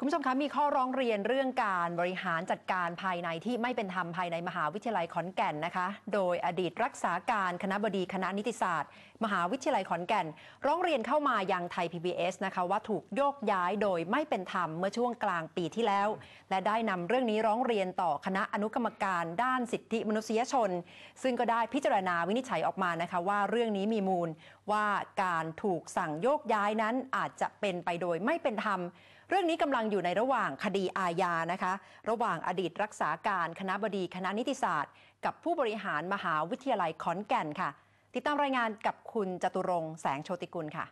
คุณผู้ชมคะมีข้อร้องเรียนเรื่องการบริหารจัดการภายในที่ไม่เป็นธรรมภายในมหาวิทยาลัยขอนแก่นนะคะ โดยอดีตรักษาการคณะบดีคณะนิติศาสตร์ มหาวิทยาลัยขอนแก่น ร้องเรียนเข้ามายังไทย PBS นะคะว่าถูกโยกย้ายโดยไม่เป็นธรรมเมื่อช่วงกลางปีที่แล้ว และได้นำเรื่องนี้ร้องเรียนต่อคณะอนุกรรมการด้านสิทธิมนุษยชน ซึ่งก็ได้พิจารณาวินิจฉัยออกมานะคะว่าเรื่องนี้มีมูลว่าการถูกสั่งโยกย้ายนั้นอาจจะเป็นไปโดยไม่เป็นธรรม เรื่องนี้กำลังอยู่ในระหว่างคดีอาญานะคะ ระหว่างอดีตรักษาการคณะบดีคณะนิติศาสตร์ กับผู้บริหารมหาวิทยาลัยขอนแก่นค่ะ ติดตามรายงานกับคุณจตุรงแสงโชติกุลค่ะ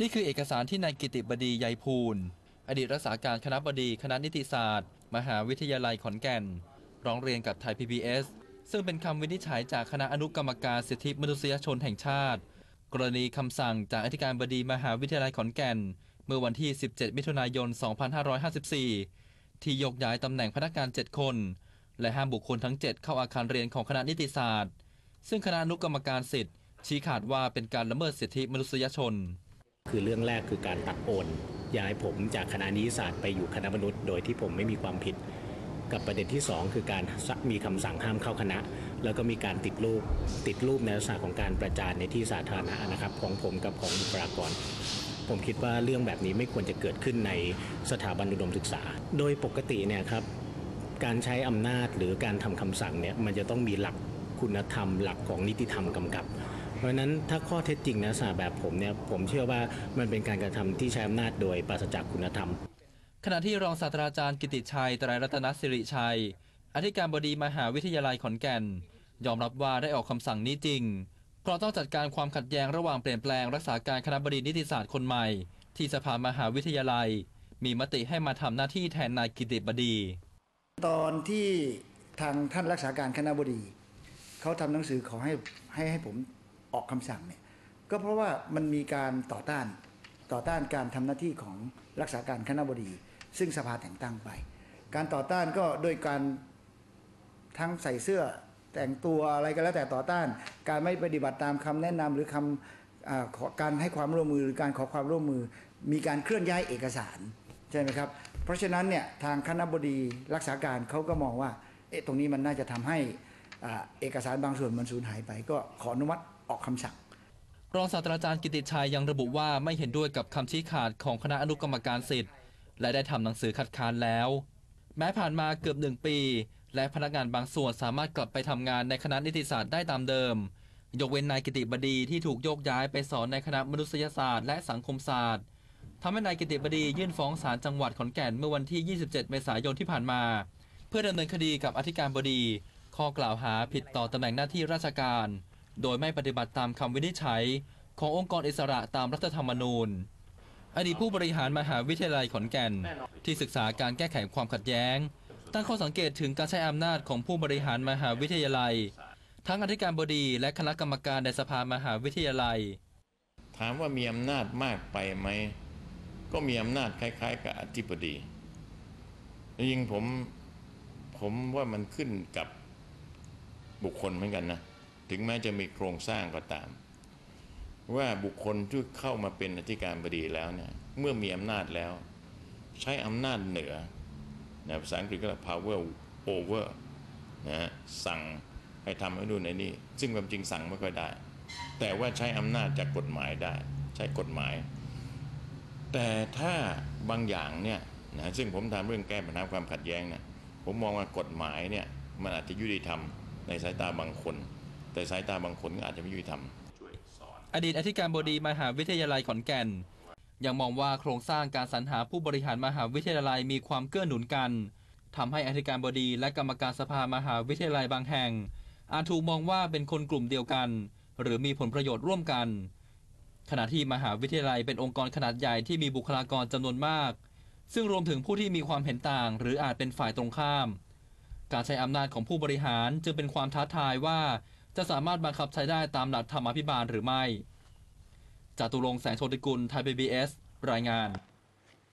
นี่คือเอกสารที่นายกิติบดีใยภูล อดีตรักษาการคณะบดีคณะนิติศาสตร์ มหาวิทยาลัยขอนแก่น ร้องเรียนกับไทย PBS ซึ่งเป็นคำวินิจฉัยจากคณะอนุกรรมการสิทธิมนุษยชนแห่งชาติ กรณีคำสั่งจากอธิการบดีมหาวิทยาลัยขอนแก่น เมื่อวันที่ 17 มิถุนายน 2554 ที่ยกย้ายตำแหน่งพนักงาน 7 คน และห้ามบุคคลทั้ง 7 เข้าอาคารเรียนของคณะนิติศาสตร์ ซึ่งคณะอนุกรรมการสิทธิ์ ชี้ขาดว่าเป็นการละเมิดสิทธิมนุษยชน คือเรื่องแรกคือการตัดโอนย้ายผมจากคณะนิติศาสตร์ไปอยู่คณะมนุษย์ โดยที่ผมไม่มีความผิด กับประเด็นที่ 2 คือการมีคำสั่งห้ามเข้าคณะ แล้วก็มีการติดรูปติดรูปในลักษณะของการประจานในที่สาธารณะนะครับ ของผมกับของบุคลากรผมคิดว่าเรื่องแบบนี้ไม่ควรจะเกิดขึ้นในสถาบันอุดมศึกษา โดยปกติเนี่ยครับการใช้อำนาจหรือการทำคำสั่งเนี่ยมันจะต้องมีหลักคุณธรรม หลักของนิติธรรมกำกับ เพราะฉะนั้นถ้าข้อเท็จจริงนะสาแบบผมเนี่ยผมเชื่อว่ามันเป็นการกระทำที่ใช้อำนาจโดยปราศจากคุณธรรม ขณะที่รองศาสตราจารย์กิติชัยตรรัตนสิริชัย อธิการบดีมหาวิทยาลัยขอนแก่น ยอมรับว่าได้ออกคำสั่งนี้จริง เพราะต้องจัดการความขัดแย้งระหว่างเปลี่ยนแปลงรักษาการคณะบดีนิติศาสตร์คนใหม่ ที่สภามหาวิทยาลัย มีมติให้มาทำหน้าที่แทนนายกิติบดี ตอนที่ทางท่านรักษาการคณะบดีเขาทำหนังสือขอให้ให้ให้ผมออกคำสั่งเนี่ยก็เพราะว่ามันมีการต่อต้านต่อต้านการทำหน้าที่ของรักษาการคณะบดี ซึ่งสภาแต่งตั้งไป การต่อต้านก็โดยการทั้งใส่เสื้อแต่งตัวอะไรก็แล้วแต่ต่อต้าน การไม่ปฏิบัติตามคำแนะนำหรือคำอการให้ความร่วมมือหรือการขอความร่วมมือ มีการเคลื่อนย้ายเอกสารใช่ไหมครับ เพราะฉะนั้นเนี่ยทางคณะบดีรักษาการเขาก็มองว่าเอ๊ะตรงนี้มันน่าจะทำให้เอกสารบางส่วนมันสูญหายไป ก็ขออนุมัติออกคำสั่งรองศาสตราจารย์กิติชัยยังระบุว่าไม่เห็นด้วยกับคำชี้ขาดของคณะอนุกรรมการสิทธิ์ และได้ทำหนังสือคัดค้านแล้ว แม้ผ่านมาเกือบหนึ่งปี และพนักงานบางส่วนสามารถกลับไปทำงานในคณะนิติศาสตร์ได้ตามเดิม ยกเว้นนายกิติบดีที่ถูกโยกย้ายไปสอนในคณะมนุษยศาสตร์และสังคมศาสตร์ทำให้นายกิติบดียื่นฟ้องศาลจังหวัดขอนแก่นเมื่อวันที่ 27 เมษายนที่ผ่านมา เพื่อดำเนินคดีกับอธิการบดี ข้อกล่าวหาผิดต่อตำแหน่งหน้าที่ราชการ โดยไม่ปฏิบัติตามคำวินิจฉัย ขององค์กรอิสระตามรัฐธรรมนูญ อดีตผู้บริหารมหาวิทยาลัยขอนแก่น ที่ศึกษาการแก้ไขความขัดแย้ง ตั้งข้อสังเกตถึงการใช้อำนาจของผู้บริหารมหาวิทยาลัย ทั้งอธิการบดีและคณะกรรมการในสภามหาวิทยาลัย ถามว่ามีอำนาจมากไปไหม ก็มีอำนาจคล้าย ๆ กับอธิบดียิงผมผมว่ามันขึ้นกับบุคคลเหมือนกันนะ ถึงแม้จะมีโครงสร้างก็ตาม ว่าบุคคลที่เข้ามาเป็นอธิการบดีแล้วเนี่ยเมื่อมีอำนาจแล้ว ใช้อำนาจเหนือนะภาษาอังกฤษก็เรียก power over นะฮะสั่งให้ทำให้ดูนในนี่ซึ่งความจริงสั่งไม่ค่อยได้ แต่ว่าใช้อำนาจจากกฎหมายได้ ใช้กฎหมาย แต่ถ้าบางอย่างเนี่ยนะซึ่งผมทำเรื่องแก้ปัญหาความขัดแย้งเนี่ยผมมองว่ากฎหมายเนี่ยมันอาจจะยุติธรรมในสายตาบางคน แต่สายตาบางคนก็อาจจะไม่ยุติธรรม อดีตอธิการบดีมหาวิทยาลัยขอนแก่น ยังมองว่าโครงสร้างการสรรหาผู้บริหารมหาวิทยาลัยมีความเกื้อหนุนกันทำให้อธิการบดีและกรรมการสภามหาวิทยาลัยบางแห่ง อาจถูกมองว่าเป็นคนกลุ่มเดียวกัน หรือมีผลประโยชน์ร่วมกัน ขณะที่มหาวิทยาลัยเป็นองค์กรขนาดใหญ่ที่มีบุคลากรจำนวนมาก ซึ่งรวมถึงผู้ที่มีความเห็นต่าง หรืออาจเป็นฝ่ายตรงข้าม การใช้อำนาจของผู้บริหารจึงเป็นความท้าทายว่า จะสามารถบังคับใช้ได้ตามหลักธรรมาภิบาลหรือไม่จตุรงแสงโชติกุลไทยบีบีเอสรายงาน